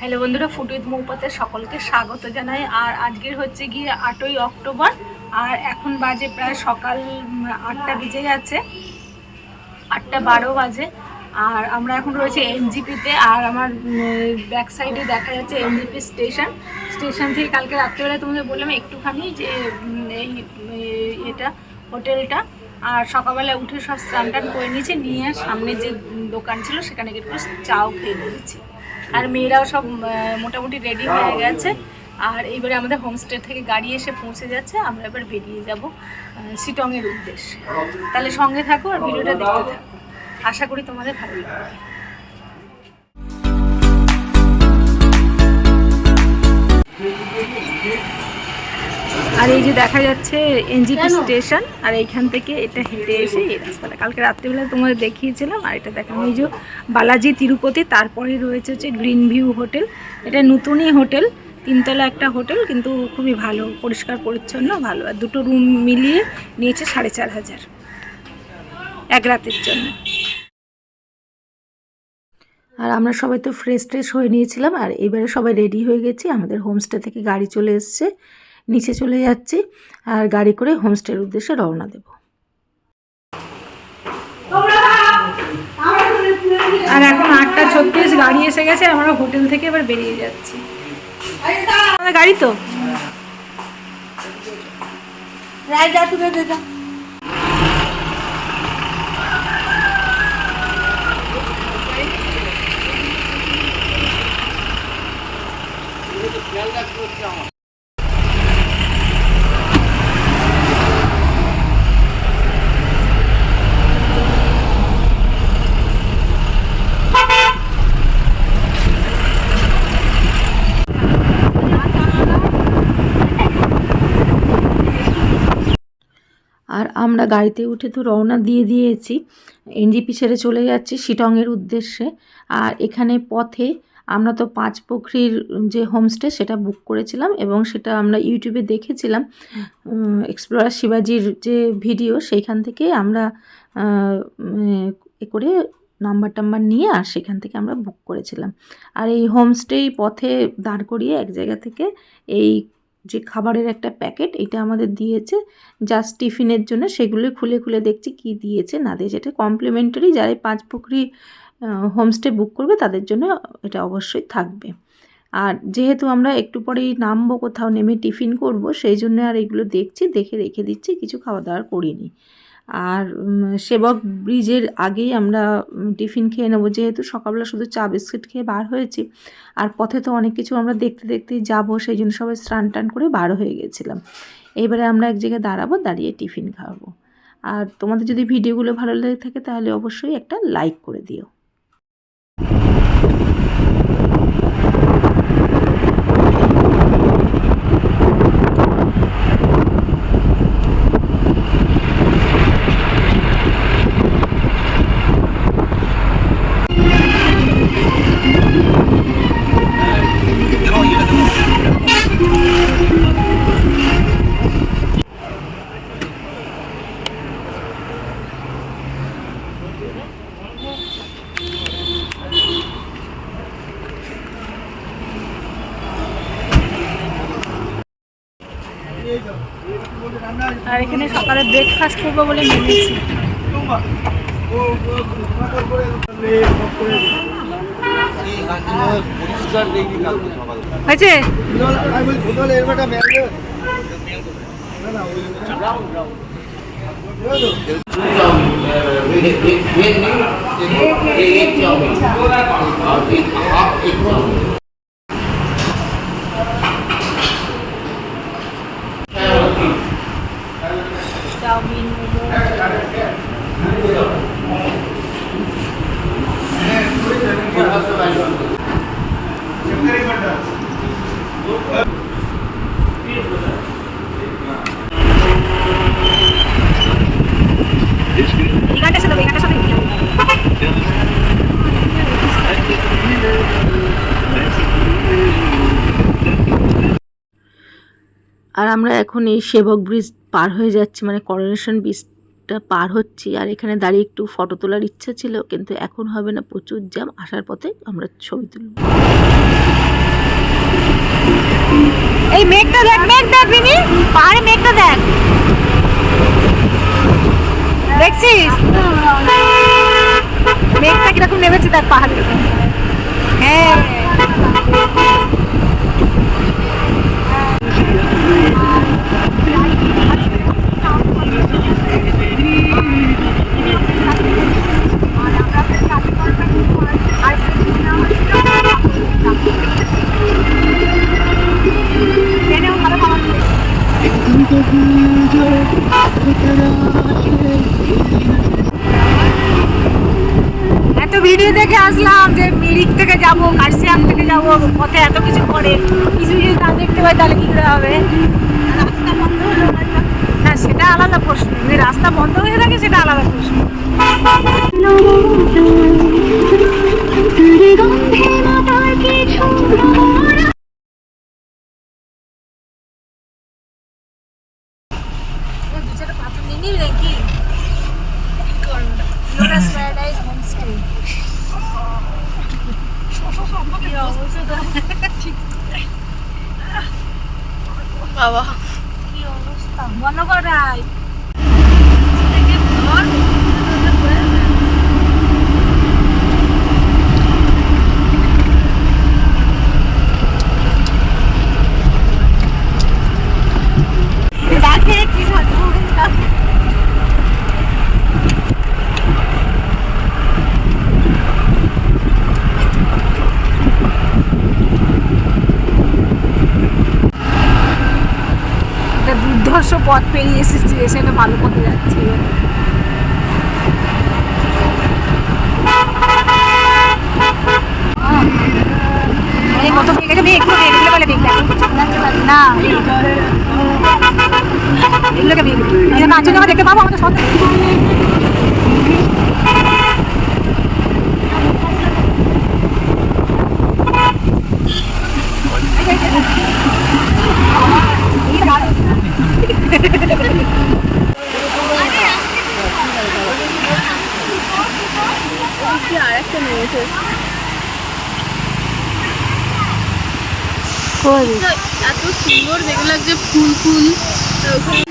Hello বন্ধুরা with মৌপাতে সকলকে স্বাগত জানাই। আর আজকের হচ্ছে গিয়ে আটই অক্টোবর, আর এখন বাজে প্রায় সকাল আটটা বেজে গেছে। আটটা বারো বাজে। আর আমরা এখন রয়েছে এনজিপিতে, আর আমার ব্যাক সাইডে দেখা যাচ্ছে এনজিপি স্টেশন। স্টেশন থেকে কালকে রাত্রেবেলা তোমাদের বললাম একটুখানি যে এই এই এটা, হোটেলটা। আর সকালবেলা উঠে সব স্নান টান করে নিয়েছি, নিয়ে সামনে যে দোকান ছিল, সেখানে গিয়ে একটু চাও খেয়ে নিয়েছি। আর মেয়েরাও সব মোটামুটি রেডি হয়ে গেছে। আর এইবারে আমাদের হোমস্টে থেকে গাড়ি এসে পৌঁছে যাচ্ছে, আমরা এবার বেরিয়ে যাব সিটংয়ের উদ্দেশ্যে। তাহলে সঙ্গে থাকো আর ভিডিওটা দেখতে থাকো। আশা করি তোমাদের ভালো লাগবে। আর এই যে দেখা যাচ্ছে এনজিপি স্টেশন আর এইখান থেকে এটা হেঁটে এসে এই রাস্তাটা। কালকে রাত্রিবেলা তোমাদের দেখিয়েছিলাম আর এটা দেখানো এই যে বালাজি তিরুপতি তারপরে রয়েছে হচ্ছে গ্রিন ভিউ হোটেল। এটা নতুনই হোটেল তিনতলা একটা হোটেল কিন্তু খুবই ভালো পরিষ্কার পরিচ্ছন্ন ভালো। আর দুটো রুম মিলিয়ে নিয়েছে সাড়ে চার হাজার এক রাতের জন্য। আর আমরা সবাই তো ফ্রেশ ট্রেশ হয়ে নিয়েছিলাম আর এবারে সবাই রেডি হয়ে গেছি। আমাদের হোমস্টে থেকে গাড়ি চলে এসছে। নিচে চলে যাচ্ছি আর গাড়ি করে হোমস্টের উদ্দেশ্যে রওনা দেব। আর এখন আটটা ছত্রিশ গাড়ি এসে গেছে আমরা হোটেল থেকে এবার বেরিয়ে যাচ্ছি। আমাদের গাড়ি তো? তুলে দে আমরা গাড়িতে উঠে তো রওনা দিয়ে দিয়েছি। এনজিপি ছেড়ে চলে যাচ্ছি শিটংয়ের উদ্দেশ্যে। আর এখানে পথে আমরা তো পাঁচ পুখরির যে হোমস্টে সেটা বুক করেছিলাম এবং সেটা আমরা ইউটিউবে দেখেছিলাম। এক্সপ্লোরার শিবাজির যে ভিডিও সেইখান থেকে আমরা এ করে নাম্বার টাম্বার নিয়ে আর সেখান থেকে আমরা বুক করেছিলাম। আর এই হোমস্টেই পথে দাঁড় করিয়ে এক জায়গা থেকে এই যে খাবারের একটা প্যাকেট, এটা আমাদের দিয়েছে। জাস্ট টিফিনের জন্য সেগুলো খুলে খুলে দেখছি কি দিয়েছে, না দিয়েছে। এটা কমপ্লিমেন্টারি যারা পাঁচ পুকুরি হোমস্টে বুক করবে, তাদের জন্য এটা অবশ্যই থাকবে। আর যেহেতু আমরা একটু পরেই নামবো কোথাও, নেমে টিফিন করব, সেই জন্য আর এগুলো দেখছি, দেখে রেখে দিচ্ছি, কিছু খাওয়া দাওয়ার করিনি। আর সেবক ব্রিজের আগেই আমরা টিফিন খেয়ে নেব। যেহেতু সকালবেলা শুধু চা বিস্কিট খেয়ে বার হয়েছি, আর পথে তো অনেক কিছু আমরা দেখতে দেখতেই যাব, সেই জন্য সবাই স্নান টান করে বার হয়ে গেছিলাম। এবারে আমরা এক জায়গায় দাঁড়াবো, দাঁড়িয়ে টিফিন খাওয়াবো আর তোমাদের যদি ভিডিওগুলো ভালো লেগে থাকে তাহলে অবশ্যই একটা লাইক করে দিও। আর এখানে সকালে ব্রেকফাস্ট করব বলে নেমেছি হয়েছে মোমো এই গানটার সাথে এই গানটার সাথে আর আমরা এখন এই সেবক ব্রিজ পার হয়ে যাচ্ছি মানে করোনেশন ব্রিজটা পার হচ্ছি। আর এখানে দাঁড়িয়ে একটু ফটো তোলার ইচ্ছা ছিল, কিন্তু এখন হবে না, প্রচুর জ্যাম আসার পথে আমরা ছবি তুলব। এই মেঘটা দেখ, মেঘ দেখ বিনি পাহাড়ে মেঘটা দেখ। দেখছিস? মেঘটা কীরকম নেমেছে দেখ পাহাড়ে। হ্যাঁ। এত ভিডিও দেখে আসলাম যে মিরিক থেকে যাব কার্শিয়াং থেকে যাব, পথে এত কিছু করে কিছু দেখতে পাই তাহলে কি করে হবে? রাস্তা বন্ধ হলো না সেটা আলাদা প্রশ্ন। যদি রাস্তা বন্ধ হয়ে থাকে সেটা আলাদা প্রশ্ন। দু বাবা। কি অবস্থা? মনে করাই দেখে কি একটা দুর্ধর্ষ পথ পেরিয়ে এসেছি এসে একটা ভালো পথে যাচ্ছিল বলে না এগুলোকে দেখতে পাবো? আমাদের সাথে এত সুন্দর দেখে লাগছে ফুল ফুল। ওখানে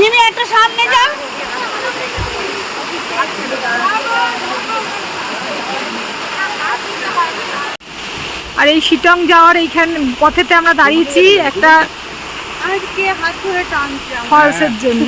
মিমি একটা সামনে যা আর এই শিটং যাওয়ার এইখান পথেতে আমরা দাঁড়িয়েছি একটা আজকে হাত ধরে টানছে ফলসের জন্য।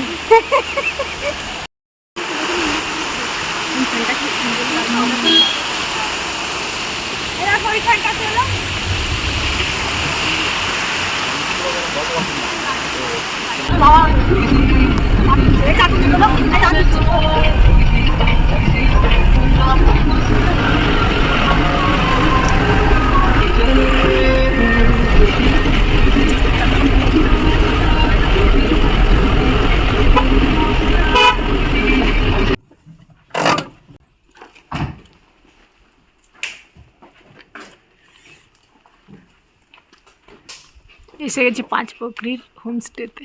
এসে গেছি পাঁচ পকরির হোমস্টেতে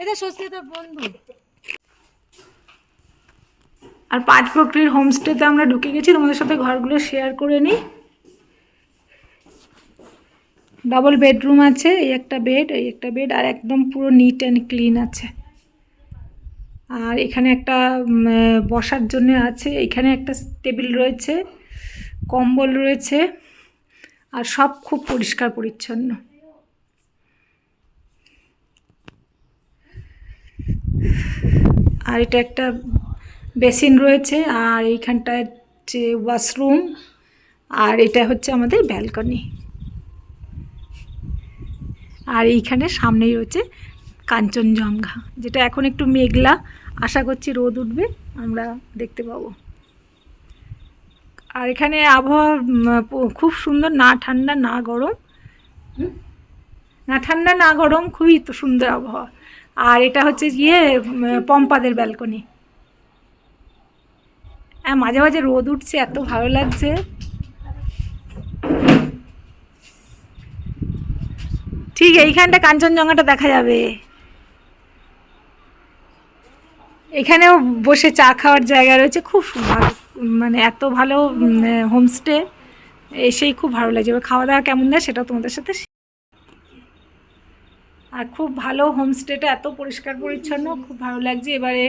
এটা সত্যি তোর বন্ধু। আর পাঁচ প্রক্রিয়ার হোমস্টেতে আমরা ঢুকে গেছি, তোমাদের সাথে ঘরগুলো শেয়ার করে নিই। ডবল বেডরুম আছে, এই একটা বেড এই একটা বেড আর একদম পুরো নিট অ্যান্ড ক্লিন আছে। আর এখানে একটা বসার জন্য আছে, এখানে একটা টেবিল রয়েছে, কম্বল রয়েছে, আর সব খুব পরিষ্কার পরিচ্ছন্ন। আর এটা একটা বেসিন রয়েছে, আর এইখানটা হচ্ছে ওয়াশরুম, আর এটা হচ্ছে আমাদের ব্যালকনি। আর এইখানে সামনেই রয়েছে কাঞ্চনজঙ্ঘা, যেটা এখন একটু মেঘলা। আশা করছি রোদ উঠবে, আমরা দেখতে পাবো। আর এখানে আবহাওয়া খুব সুন্দর, না ঠান্ডা, না গরম। না ঠান্ডা, না গরম, খুবই তো সুন্দর আবহাওয়া। আর এটা হচ্ছে গিয়ে পম্পাদের ব্যালকনি। হ্যাঁ মাঝে মাঝে রোদ উঠছে, এত ভালো লাগছে। ঠিক এইখানটা কাঞ্চনজঙ্ঘাটা দেখা যাবে। এখানেও বসে চা খাওয়ার জায়গা রয়েছে, খুব মানে এত ভালো হোমস্টে এসেই খুব ভালো লাগছে। এবার খাওয়া দাওয়া কেমন দেয় সেটা তোমাদের সাথে আর খুব ভালো হোমস্টেটা এত পরিষ্কার পরিচ্ছন্ন খুব ভালো লাগছে। এবারে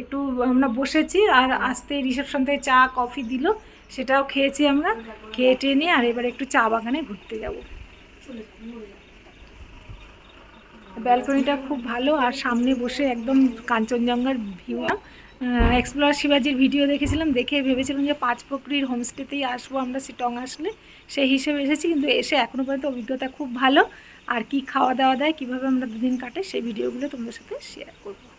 একটু আমরা বসেছি আর আসতে রিসেপশন থেকে চা কফি দিল সেটাও খেয়েছি আমরা। খেয়ে টেয়ে নিয়ে আর এবারে একটু চা বাগানে ঘুরতে যাব। ব্যালকনিটা খুব ভালো আর সামনে বসে একদম কাঞ্চনজঙ্ঘার ভিউ। এক্সপ্লোর শিবাজির ভিডিও দেখেছিলাম দেখে ভেবেছিলাম যে পাঁচ প্রক্রির হোমস্টেতেই আসব আমরা সিটং আসলে। সেই হিসেবে এসেছি কিন্তু এসে এখনও পর্যন্ত অভিজ্ঞতা খুব ভালো। আর কি খাওয়া দাওয়া দেয়, কীভাবে আমরা দুদিন কাটে সেই ভিডিওগুলো তোমাদের সাথে শেয়ার করব।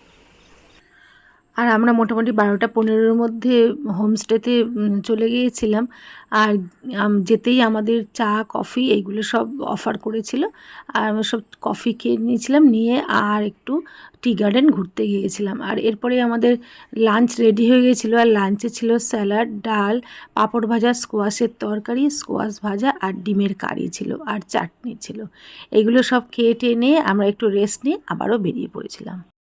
আর আমরা মোটামুটি বারোটা পনেরোর মধ্যে হোমস্টেতে চলে গিয়েছিলাম। আর যেতেই আমাদের চা, কফি এইগুলো সব অফার করেছিল। আর আমরা সব কফি খেয়ে নিয়েছিলাম, নিয়ে আর একটু টি গার্ডেন ঘুরতে গিয়েছিলাম। আর এরপরে আমাদের লাঞ্চ রেডি হয়ে গিয়েছিল। আর লাঞ্চে ছিল স্যালাড ডাল, পাঁপড় ভাজা স্কোয়াশের তরকারি স্কোয়াশ ভাজা আর ডিমের কারি ছিল আর চাটনি ছিল। এগুলো সব খেয়ে টেয়ে নিয়ে আমরা একটু রেস্ট নিয়ে আবারও বেরিয়ে পড়েছিলাম।